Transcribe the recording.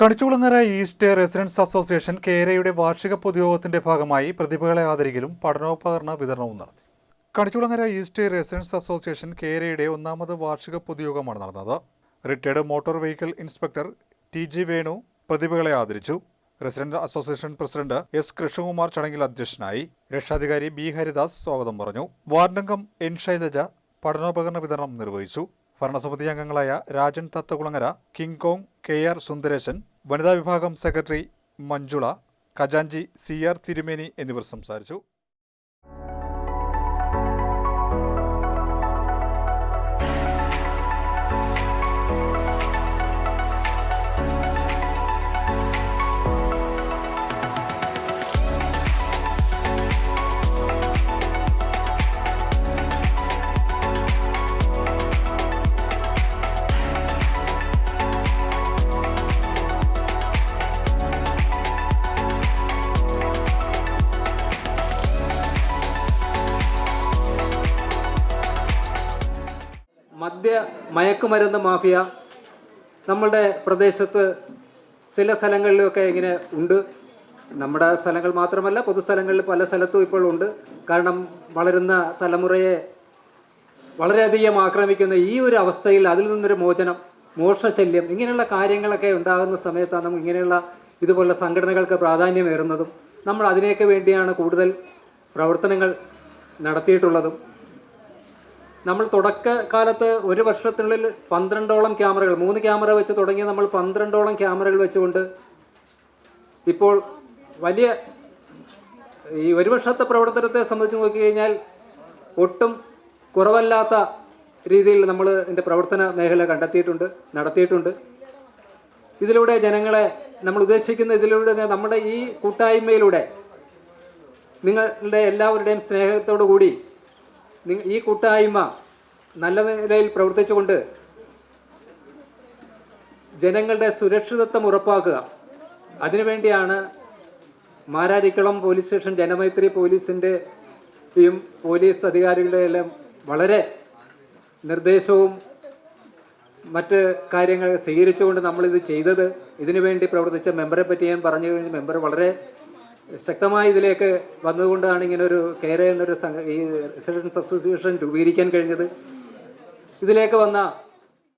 Kanichukulangara east residence association കേരയുടെ വാർഷിക പൊതുയോഗത്തിന്റെ ഭാഗമായി പ്രതിഭകളെ ആദരിക്കലും പഠനോപകരണ വിതരണവും നടത്തി. കണിച്ചുകുളങ്ങര ഈസ്റ്റ് റെസിഡൻസ് അസോസിയേഷൻ കേരയുടെ ഒന്നാമത് വാർഷിക പൊതുയോഗമാണ് നടന്നത്. Retired motor vehicle inspector T G Venu പ്രതിഭകളെ ആദരിച്ചു. Resident association president S Krishnakumar ചടങ്ങിൽ അധ്യക്ഷനായി രക്ഷാധികാരി ബി ഹരിദാസ് സ്വാഗതം പറഞ്ഞു. വാർഡംഗം എൻ ശൈലജ പഠനോപകരണ വിതരണം നിർവഹിച്ചു. ഭരണസമിതി അംഗങ്ങളായ Rajan Thathakulangara King Kong K R Sundaresan വനിതാ വിഭാഗം സെക്രട്ടറി മഞ്ജുള ഖജാൻജി സി ആർ തിരുമേനി എന്നിവർ സംസാരിച്ചു. മദ്യ മയക്കുമരുന്ന് മാഫിയ നമ്മളുടെ പ്രദേശത്ത് ചില സ്ഥലങ്ങളിലൊക്കെ ഇങ്ങനെ ഉണ്ട്. നമ്മുടെ സ്ഥലങ്ങൾ മാത്രമല്ല പൊതുസ്ഥലങ്ങളിൽ പല സ്ഥലത്തും ഇപ്പോൾ ഉണ്ട്. കാരണം വളരുന്ന തലമുറയെ വളരെയധികം ആക്രമിക്കുന്ന ഈ ഒരു അവസ്ഥയിൽ അതിൽ നിന്നൊരു മോചനം മോഷണശല്യം ഇങ്ങനെയുള്ള കാര്യങ്ങളൊക്കെ ഉണ്ടാകുന്ന സമയത്താണ് നമുക്ക് ഇങ്ങനെയുള്ള ഇതുപോലുള്ള സംഘടനകൾക്ക് പ്രാധാന്യമേറുന്നതും. നമ്മൾ അതിനെയൊക്കെ വേണ്ടിയാണ് കൂടുതൽ പ്രവർത്തനങ്ങൾ നടത്തിയിട്ടുള്ളതും. നമ്മൾ തുടക്കകാലത്ത് ഒരു വർഷത്തിനുള്ളിൽ പന്ത്രണ്ടോളം ക്യാമറകൾ മൂന്ന് ക്യാമറ വെച്ച് തുടങ്ങിയ നമ്മൾ പന്ത്രണ്ടോളം ക്യാമറകൾ വെച്ചുകൊണ്ട് ഇപ്പോൾ വലിയ ഈ ഒരു വർഷത്തെ പ്രവർത്തനത്തെ സംബന്ധിച്ച് നോക്കിക്കഴിഞ്ഞാൽ ഒട്ടും കുറവല്ലാത്ത രീതിയിൽ നമ്മൾ ഇതിന്റെ പ്രവർത്തന മേഖല കണ്ടെത്തിയിട്ടുണ്ട് നടത്തിയിട്ടുണ്ട്. ഇതിലൂടെ ജനങ്ങളെ നമ്മൾ ഉദ്ദേശിക്കുന്ന ഇതിലൂടെ നമ്മുടെ ഈ കൂട്ടായ്മയിലൂടെ നിങ്ങളുടെ എല്ലാവരുടെയും സ്നേഹത്തോടു കൂടി ഈ കൂട്ടായ്മ നല്ല നിലയിൽ പ്രവർത്തിച്ചുകൊണ്ട് ജനങ്ങളുടെ സുരക്ഷിതത്വം ഉറപ്പാക്കുക. അതിനുവേണ്ടിയാണ് മാരാരിക്കുളം പോലീസ് സ്റ്റേഷൻ ജനമൈത്രി പോലീസിന്റെയും പോലീസ് അധികാരികളുടെ എല്ലാം വളരെ നിർദ്ദേശവും മറ്റ് കാര്യങ്ങൾ സ്വീകരിച്ചുകൊണ്ട് നമ്മളിത് ചെയ്തത്. ഇതിനുവേണ്ടി പ്രവർത്തിച്ച മെമ്പറെ പറ്റി ഞാൻ പറഞ്ഞു കഴിഞ്ഞാൽ മെമ്പർ വളരെ ശക്തമായി ഇതിലേക്ക് വന്നതുകൊണ്ടാണ് ഇങ്ങനെ ഒരു കെയർ എന്നൊരു ഈ റെസിഡൻസ് അസോസിയേഷൻ രൂപീകരിക്കാൻ കഴിഞ്ഞത്. ഇതിലേക്ക് വന്ന